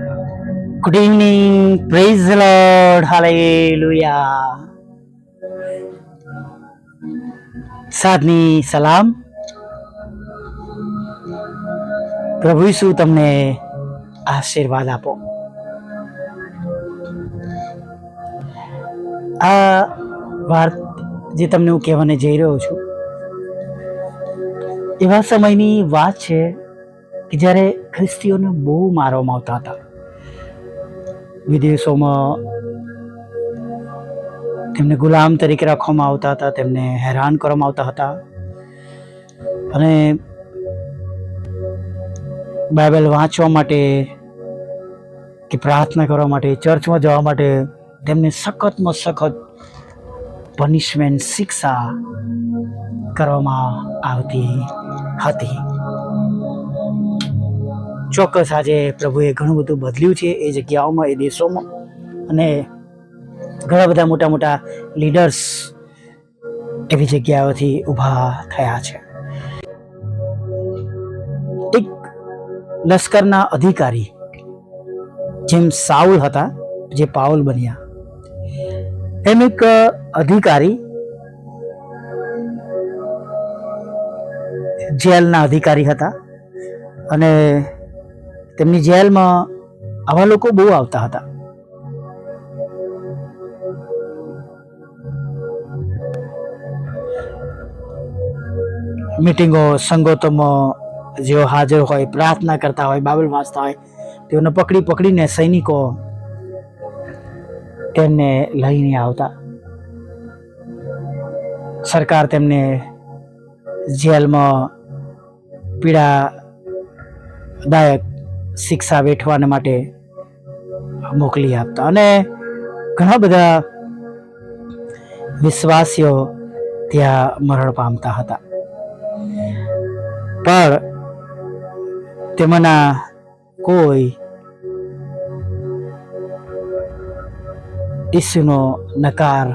Good evening. Praise the Lord. Hallelujah. સાધની સલામ પ્રભુ ઈસુ તમને આશીર્વાદ આપો આ વાત જે તમને હું કહેવાને જઈ રહ્યો છું, એવા સમયની વાત છે કે જ્યારે ખ્રિસ્તીઓને બહુ મારવામાં આવતા હતા વિદેશોમાં તેમને ગુલામ તરીકે રાખવામાં આવતા હતા, તેમને હેરાન કરવામાં આવતા હતા. અને બાઇબલ વાંચવા માટે કે પ્રાર્થના કરવા માટે, ચર્ચમાં જવા માટે તેમને સખતમાં સખત પનિશમેન્ટ, શિક્ષા કરવામાં આવતી હતી. ચોક્કસ આજે પ્રભુએ ઘણું બધું બદલ્યું છે એ જગ્યાઓમાં, એ દેશોમાં. અને ઘણા બધા મોટા મોટા લીડર્સ એવી જગ્યાઓથી ઊભા થયા છે. એક લશ્કરના અધિકારી જેમ સાઉલ હતા, જે પાઉલ બન્યા. એમ એક અધિકારી જેલના અધિકારી હતા અને તેમની જેલમાં આવા લોકો બહુ આવતા હતા. મિટિંગો, સંગોતોમાં જેઓ હાજર હોય, પ્રાર્થના કરતા હોય બાઇબલ વાંચતા હોય, તેઓને પકડી પકડીને સૈનિકો તેમને લઈને આવતા. સરકાર તેમને જેલમાં પીડાદાયક શિક્ષા વેઠવાને માટે મોકલી આપતા. અને ઘણા બધા વિશ્વાસીઓ ત્યાં મરણ પામતા હતા. પણ તેમના કોઈ ઈસુનો નકાર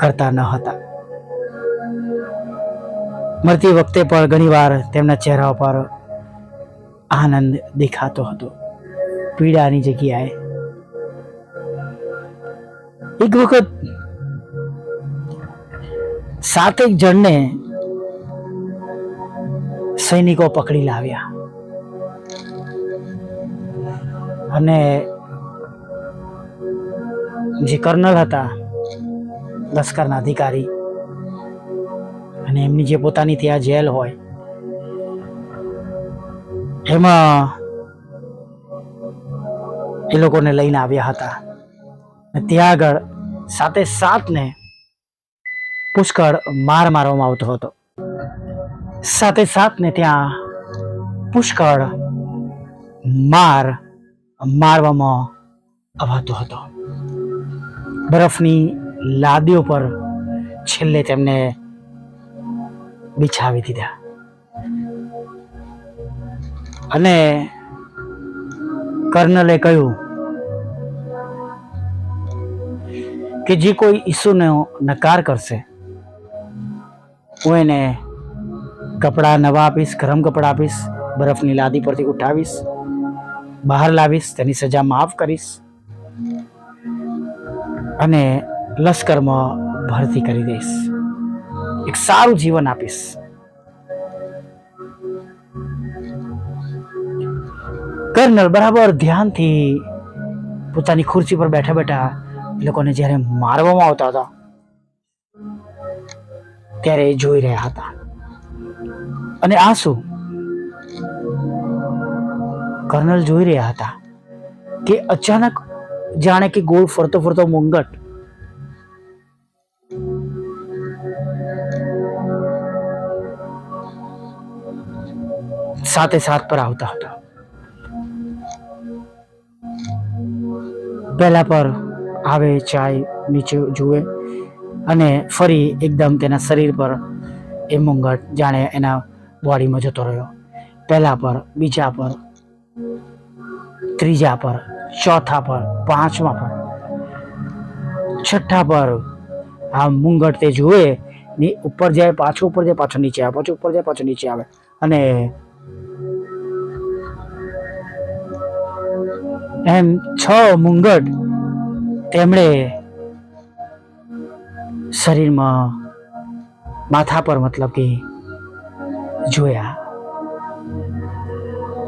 કરતા ન હતા. મળતી વખતે પણ ઘણીવાર તેમના ચહેરા પર આનંદ દેખાતો હતો. પીડાની જગ્યાએ. એક વખત સાતેક જણને સૈનિકો પકડી લાવ્યા. અને જે કર્નલ હતા, લશ્કરના અધિકારી અને એમની જે પોતાની ત્યાં જેલ હોય એમાં એ લોકોને લઈને આવ્યા હતા. ત્યાં આગળ સાતે સાતને પુષ્કળ માર મારવામાં આવતો હતો. સાથે સાતને ત્યાં પુષ્કળ માર મારવામાં આવતો હતો. બરફની લાદીઓ પર છેલ્લે તેમને બિછાવી દીધા. અને કર્નલે કહ્યું કે જે કોઈ ઈસુનો નકાર કરશે, હું એને કપડાં નવા આપીશ, ગરમ કપડાં આપીશ, બરફની લાદી પરથી ઉઠાવીશ, બહાર લાવીશ, તેની સજા માફ કરીશ અને લશ્કરમાં ભરતી કરી દઈશ. એક સારું જીવન આપીશ. કર્નલ બરાબર ધ્યાનથી પોતાની ખુરશી પર બેઠા બેઠા એ લોકોને જ્યારે મારવામાં આવતા હતા, ત્યારે એ જોઈ રહ્યા હતા. અને આ શું? કર્નલ જોઈ રહ્યા હતા કે અચાનક જાણે કે ગોળ ફરતો ફરતો મુંગટ સાથે સાથ પર આવતા હતા. પહેલા પર આવે, ચાય નીચે જુએ અને ફરી એકદમ તેના શરીર પર એ મુંગટ જાણે એના બોડીમાં જતો રહ્યો. પહેલા પર, બીજા પર, ત્રીજા પર, ચોથા પર, પાંચમા પર, છઠ્ઠા પર આ મુંગટ તે જુએ ની ઉપર જાય, પાછો ઉપર જાય, પાછો નીચે આવે, પાછો ઉપર જાય, પાછો નીચે આવે અને એમ છ મુંગટ તેમણે શરીરમાં માથા પર મતલબ કે જોયા.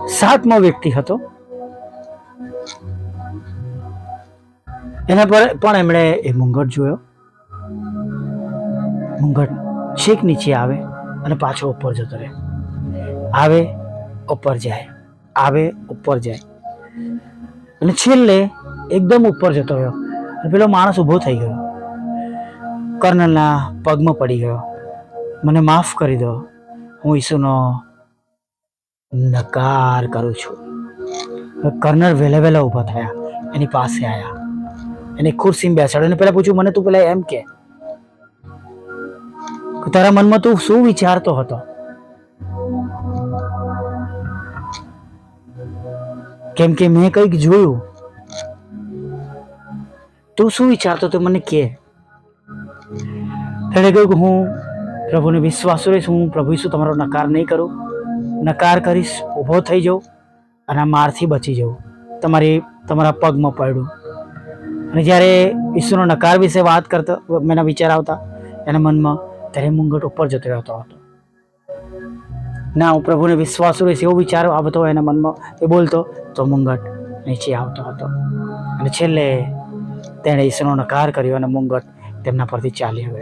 સાતમો વ્યક્તિ હતો. એના પર પણ એમણે એ મુંગટ જોયો. મુંગટ છેક નીચે આવે અને પાછો ઉપર જતો રહે. આવે, ઉપર જાય. આવે, ઉપર જાય. અને છેલ્લે એકદમ ઉપર જતો રહ્યો. પેલો માણસ ઊભો થઈ ગયો. કર્નલના પગમાં પડી ગયો. મને માફ કરી દો. હું ઈસુનો નકાર કરું છું. કર્નલ વહેલા વહેલા ઊભા થયા. એની પાસે આવ્યા એની ખુરશીમાં બેસાડ્યો. અને પેલા પૂછ્યું, મને તું પેલા એમ કે તારા મનમાં તું શું વિચારતો હતો? કેમ કે મેં કંઈક જોયું. તું શું વિચારતો તો મને કે? તેણે કહ્યું કે હું પ્રભુને વિશ્વાસુ રહીશ, હું પ્રભુ ઈસુ તમારો નકાર નહીં કરું. નકાર કરીશ, ઊભો થઈ જાઉં અને મારથી બચી જાઉં. તમારી, તમારા પગમાં પડ્યું અને જ્યારે ઈસુનો નકાર વિશે વાત કરતો મેના વિચાર આવતા, એના મનમાં ત્યારે મુંગટ ઉપર જતો રહેતો હતો. ના, હું પ્રભુને વિશ્વાસુ રહીશ એવો વિચાર આવતો એના મનમાં. એ બોલતો તો મુંગટ નીચે આવતો હતો. અને છેલ્લે તેણે ઈસરો નકાર કર્યો અને મુંગટ તેમના પરથી ચાલી ગયો.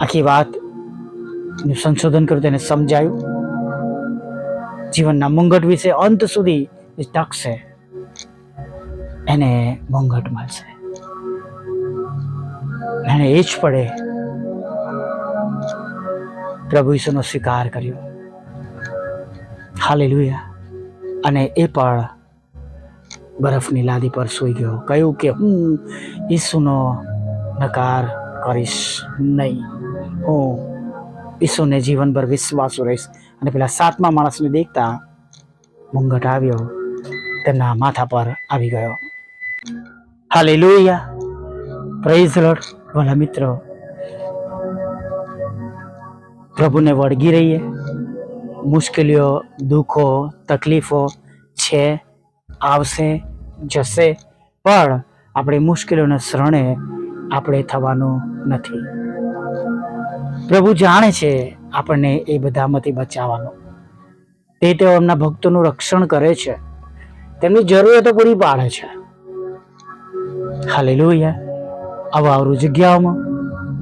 આખી વાતનું સંશોધન કર્યું, તેને સમજાયું. જીવનના મુંગટ વિશે અંત સુધી જે ટકશે એને મુંગટ મળશે. એને એ જ પડે પ્રભુ ઈસુનો સ્વીકાર કર્યો. હાલેલુયા. અને એ પણ બરફની લાદી પર સૂઈ ગયો. કહ્યું કે, હું ઈસુનો નકાર કરીશ નહીં. હું ઈસુને જીવનભર વિશ્વાસુ રહીશ. અને પેલા સાતમા માણસને દેખતા મુંગટ આવ્યો, તેમના માથા પર આવી ગયો. હાલેલુયા. પ્રેઝ લોર્ડ ભલા મિત્રો, પ્રભુને વળગી રહીએ. મુશ્કેલીઓ, દુઃખો, તકલીફો છે, આવશે, જશે, પણ આપણે મુશ્કેલીઓના શરણે આપણે થવાનું નથી. પ્રભુ જાણે છે આપણને એ બધામાંથી બચાવવાનું. તે તેઓ એમના ભક્તોનું રક્ષણ કરે છે. તેમની જરૂરિયાતો પૂરી પાડે છે. હાલેલુયા. આવા અવરું જગ્યાઓમાં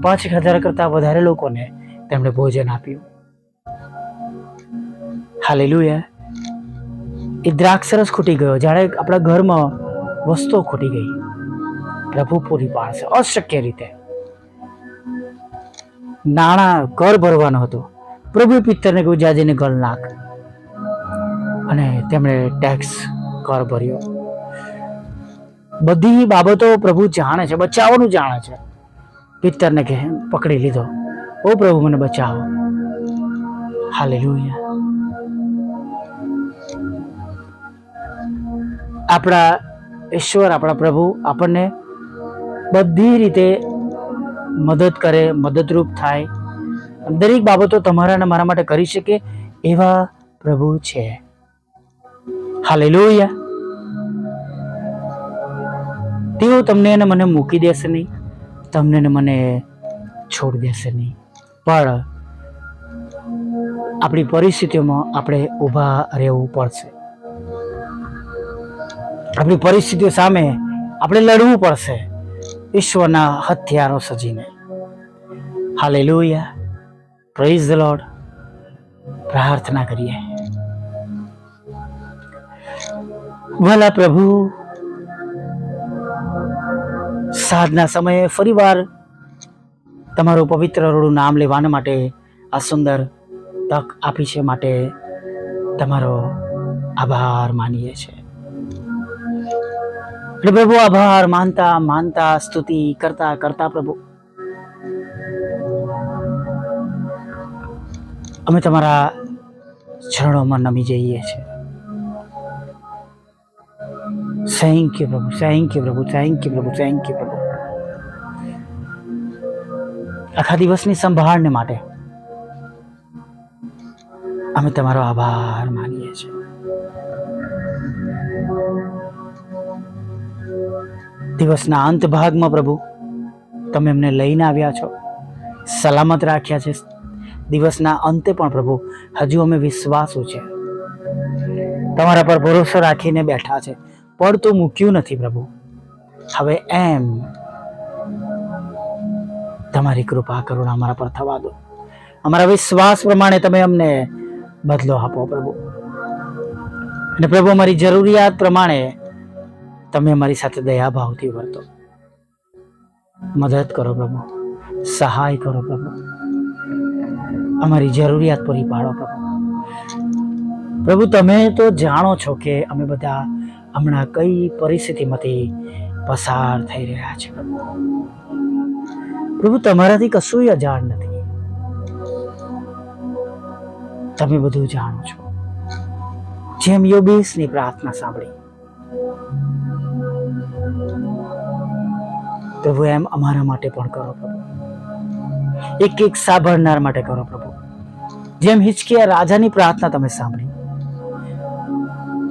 પાંચ હજાર કરતાં વધારે લોકોને તેમણે ભોજન આપ્યું. હાલેલુયા. એ દ્રાક્ષરસ ખૂટી ગયો. જ્યારે આપણા ઘરમાં વસ્તુઓ ખૂટી ગઈ. પ્રભુ પૂરી પાડશે. અશક્ય રીતે. નાણાં કર ભરવાનો હતો. પ્રભુ પિત્તરને કહ્યું જાજીને ગળ નાખ. અને તેમણે ટેક્સ કર ભર્યો. બધી બાબતો પ્રભુ જાણે છે, બચાવવાનું જાણે છે. પિત્તરને કે પકડી લીધો. ઓ પ્રભુ, મને બચાવો. હાલેલુયા. આપણા ઈશ્વર, આપણા પ્રભુ આપણને બધી રીતે મદદ કરે, મદદરૂપ થાય. દરેક બાબતો તમારા મારા માટે કરી શકે એવા પ્રભુ છે. હાલેલુયા. તેઓ તમને અને મને મૂકી દેશે નહીં. તમને ને મને છોડી દેશે નહીં. પણ આપણી પરિસ્થિતિઓમાં આપણે ઊભા રહેવું પડશે. આપણી પરિસ્થિતિઓ સામે આપણે લડવું પડશે. ઈશ્વરના હથિયારો સજીને. હાલે લોહિયા પ્રેઝ ધ લોર્ડ પ્રાર્થના કરીએ. ભલા પ્રભુ સાધના સમયે ફરીવાર તમારું પવિત્ર રોડું નામ લેવાના માટે આ સુંદર તક આપી છે માટે તમારો આભાર માનીએ છીએ. એટલે પ્રભુ આભાર, માનતા માનતા, સ્તુતિ કરતા કરતા પ્રભુ. અમે તમારા ચરણોમાં નમી જઈએ છીએ. થેન્ક યુ પ્રભુ થેન્ક યુ પ્રભુ થેન્ક યુ પ્રભુ થેન્ક યુ પ્રભુ. આખા દિવસની સંભાળને માટે અમે તમારો આભાર માનીએ છીએ. દિવસના અંત ભાગમાં પ્રભુ, તમે એમને લઈને આવ્યા છો. સલામત રાખ્યા છે. દિવસના અંતે પણ પ્રભુ, હજુ અમે વિશ્વાસુ છે. તમારા પર ભરોસો રાખીને બેઠા છે. પડતું મૂક્યું નથી પ્રભુ. હવે એમ તમારી કૃપા કરુણા અમારા પર થવા દો. અમારા વિશ્વાસ પ્રમાણે તમે અમને બદલો આપો પ્રભુ. અને પ્રભુ, અમારી જરૂરિયાત પ્રમાણે તમે અમારી સાથે દયાભાવથી વર્તો મદદ કરો પ્રભુ. સહાય કરો પ્રભુ. અમારી જરૂરિયાત પૂરી પાડો પ્રભુ. પ્રભુ, તમે તો જાણો છો કે અમે બધા હમણાં કઈ પરિસ્થિતિમાંથી પસાર થઈ રહ્યા છે પ્રભુ. પ્રભુ, તમારાથી કશું અજાણ નથી. તમે બધું જાણો છો. જેમ યોગેશની પ્રાર્થના સાંભળી પ્રભુ એમ અમારા માટે પણ કરો પ્રભુ. એક એક સાંભળનાર માટે કરો પ્રભુ. જેમ હિચકિયા રાજાની પ્રાર્થના તમે સાંભળી,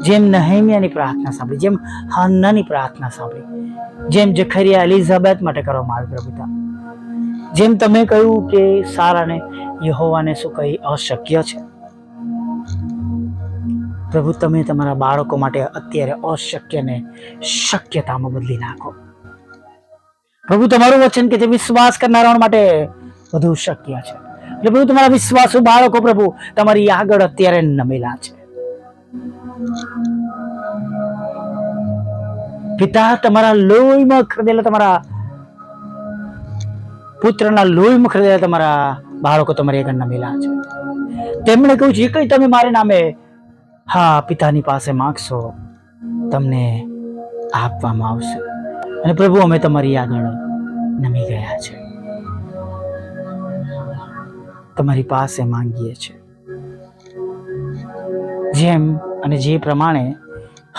જેમ નહેમિયાની પ્રાર્થના સાંભળી, જેમ હાન્નાની પ્રાર્થના સાંભળી, જેમ જખરિયા એલિઝાબેથ માટે કરવામાં આવી પ્રભુતા જેમ તમે કહ્યું કે સારાને યહોવાને શું કહી અશક્ય છે? પ્રભુ, તમે તમારા બાળકો માટે અત્યારે અશક્યને શક્યતામાં બદલી નાખો. પ્રભુ, તમારું વચન કે જે વિશ્વાસ કરનારાઓ માટે વધુ શક્ય છે. એટલે પ્રભુ, તમારા વિશ્વાસુ બાળકો પ્રભુ, તમારી આગળ અત્યારે નમેલા છે. પિતા, તમારા લોહીમાં ખરીદેલા તમારા પુત્રના લોહીમાં ખરીદેલા તમારા બાળકો તમારી આગળ નમેલા છે. તેમણે કહ્યું, જે કંઈ તમે મારે નામે હા, પિતાની પાસે માગશો, તમને આપવામાં આવશે. અને પ્રભુ, અમે તમારી આગળ નમી ગયા છે. તમારી પાસે માંગીએ છીએ જેમ અને જે પ્રમાણે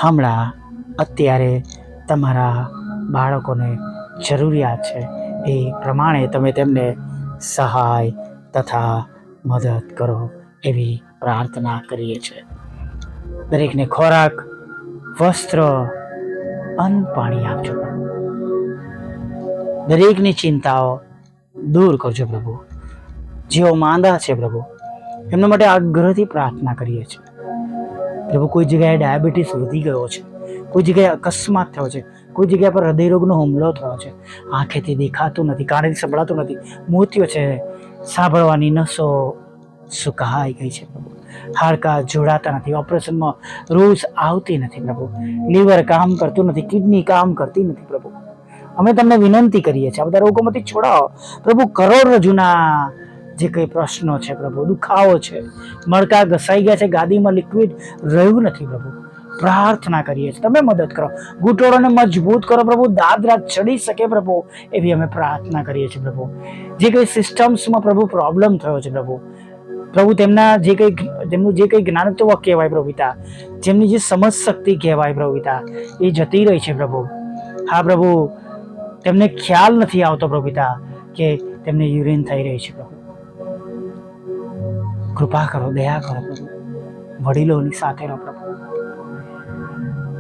હમણાં અત્યારે તમારા બાળકોને જરૂરિયાત છે, એ પ્રમાણે તમે તેમને સહાય તથા મદદ કરો એવી પ્રાર્થના કરીએ છીએ. દરેકને ખોરાક, વસ્ત્ર, અન્ન પાણી આપજો દરેકની ચિંતાઓ દૂર કરજો પ્રભુ. જેઓ માંદા છે પ્રભુ, એમના માટે આગ્રહથી પ્રાર્થના કરીએ છીએ. પ્રભુ, કોઈ જગ્યાએ ડાયાબિટીસ વધી ગયો છે, કોઈ જગ્યાએ અકસ્માત થયો છે, કોઈ જગ્યા પર હૃદયરોગનો હુમલો થયો છે, આંખેથી દેખાતું નથી, કાનેથી સંભળાતું નથી મોતિયો છે, સાંભળવાની નસો સુકાઈ ગઈ છે પ્રભુ. હાડકાં જોડાતા નથી. ઓપરેશનમાં રોજ આવતી નથી પ્રભુ. લીવર કામ કરતું નથી, કિડની કામ કરતી નથી પ્રભુ. અમે તમને વિનંતી કરીએ છીએ, આ બધા રોગોમાંથી છોડાવો. પ્રભુ કરોડરજ્જુના જે કંઈ પ્રશ્નો છે પ્રભુ, દુખાવો છે મણકા ઘસાઈ ગયા છે, ગાદીમાં લિક્વિડ રહ્યું નથી પ્રભુ. પ્રાર્થના કરીએ છીએ, તમે મદદ કરો. ઘૂંટોળોને મજબૂત કરો પ્રભુ દાદરા ચડી શકે પ્રભુ, એવી અમે પ્રાર્થના કરીએ છીએ પ્રભુ. જે કંઈ સિસ્ટમ્સમાં પ્રભુ પ્રોબ્લેમ થયો છે પ્રભુ પ્રભુ તેમના જે કંઈ તેમનું જે કંઈ જ્ઞાનત્વ કહેવાય પ્રભુતા જેમની જે સમજ શક્તિ કહેવાય પ્રભુતા એ જતી રહી છે પ્રભુ. હા પ્રભુ, તેમને ખ્યાલ નથી આવતો પ્રભુતા કે તેમને યુરિન થઈ રહી છે પ્રભુ. કૃપા કરો, દયા કરો પ્રભુ. વડીલોની સાથે રહો પ્રભુ.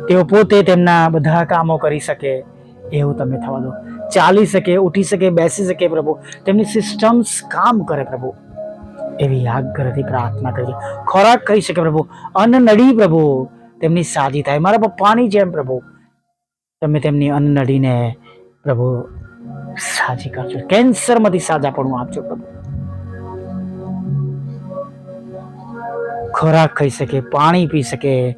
તેઓ પોતે તેમના બધા કામો કરી શકે, એવું તમે થવા દો. ચાલી શકે, ઉઠી શકે, બેસી શકે પ્રભુ. તેમની સિસ્ટમ્સ કામ કરે પ્રભુ. એવી આગ્રહથી પ્રાર્થના કરી. ખોરાક કહી શકે પ્રભુ. અન્ન નડી પ્રભુ. તેમની સાજી થાય. મારા પપ્પાની જેમ પ્રભુ. તમે તેમની અન્ન નડીને પ્રભુ સાજી કરજો. કેન્સરમાંથી સાજાપણું આપજો પ્રભુ. ખોરાક ખાઈ શકે, પાણી પી શકે,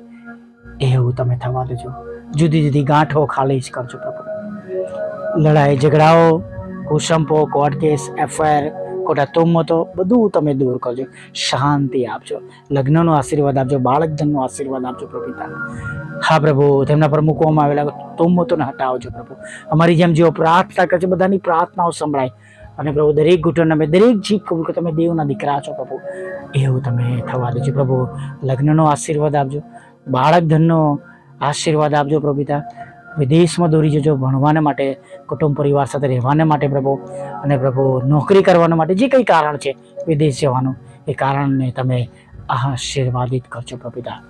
એવું તમે થવા દેજો. જુદી જુદી ગાંઠો ખાલી જ કરજો પ્રભુ. લડાઈ, ઝઘડાઓ, કુસંપો, કોર્ટ કેસ, એફઆઈઆર ખોટા તોમતો બધું તમે દૂર કરજો. શાંતિ આપજો. લગ્નનો આશીર્વાદ આપજો બાળક ધનનો આશીર્વાદ આપજો પ્રભુ હા પ્રભુ, તેમના પર મૂકવામાં આવેલા તોમતોને હટાવજો પ્રભુ. અમારી જેમ જેઓ પ્રાર્થના કરે બધાની પ્રાર્થનાઓ સંભળાય. અને પ્રભુ, દરેક ઘૂંટણ અમે દરેક જીભ કબૂલ કે તમે દેવના દીકરા છો પ્રભુ. એવું તમે થવા દેજો પ્રભુ. લગ્નનો આશીર્વાદ આપજો. બાળક ધનનો આશીર્વાદ આપજો પ્રભુ વિદેશમાં દોરી જજો, ભણવાને માટે, કુટુંબ પરિવાર સાથે રહેવાને માટે પ્રભુ, અને પ્રભુ નોકરી કરવાના માટે જે કંઈ કારણ છે, વિદેશ જવાનું, એ કારણને તમે આશીર્વાદિત કરજો પ્રભુતા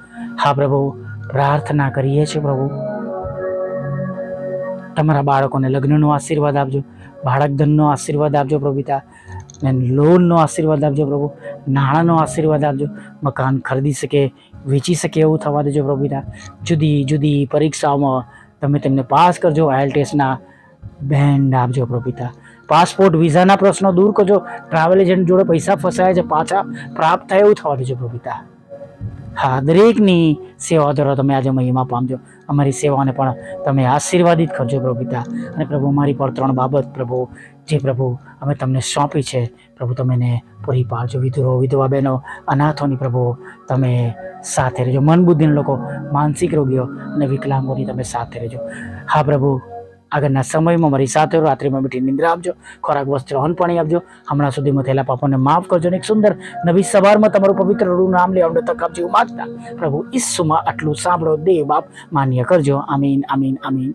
હા પ્રભુ, પ્રાર્થના કરીએ છીએ પ્રભુ. તમારા બાળકોને લગ્નનો આશીર્વાદ આપજો, બાળકધનનો આશીર્વાદ આપજો પ્રભુતા લોનનો આશીર્વાદ આપજો પ્રભુ, નાણાંનો આશીર્વાદ આપજો, મકાન ખરીદી શકે, વેચી શકે એવું થવા દેજો પ્રભુતા જુદી જુદી પરીક્ષાઓમાં તમે તેમને પાસ કરજો આઈએલ ટેસ્ટના બેન્ડ આપજો પ્રભુ પિતા. પાસપોર્ટ, વિઝાના પ્રશ્નો દૂર કરજો. ટ્રાવેલ એજન્ટ જોડે પૈસા ફસાયા છે, પાછા પ્રાપ્ત થાય એવું થવા દેજો પ્રભુ પિતા. હા, દરેકની સેવા દ્વારા તમે આજે મહિમા પામજો. અમારી સેવાને પણ તમે આશીર્વાદિત કરજો પ્રભુ પિતા. અને પ્રભુ, અમારી પર ત્રણ બાબત પ્રભુ, જે પ્રભુ અમે તમને સોંપી છે, પ્રભુ તમે એને પૂરી પાડજો. વિધુરો, વિધવા બહેનો, અનાથોની પ્રભુ, તમે સાથે રહેજો. મન બુદ્ધિના લોકો, માનસિક રોગીઓ અને વિકલાંગોની તમે સાથે રહેજો. હા પ્રભુ આગળના સમયમાં મારી સાથે. રાત્રિમાં મીઠી નિંદ્રા આપજો. ખોરાક, વસ્ત્ર અન્ન પાણી આપજો. હમણાં સુધીમાં થયેલા પાપોને માફ કરજો અને એક સુંદર નવી સવારમાં તમારું પવિત્ર રૂ નામ લેવાનું તક આપજો માગતા પ્રભુ ઈસુમાં આટલું સાંભળો. દેવ બાપ, માન્ય કરજો. આમીન આમીન આમીન.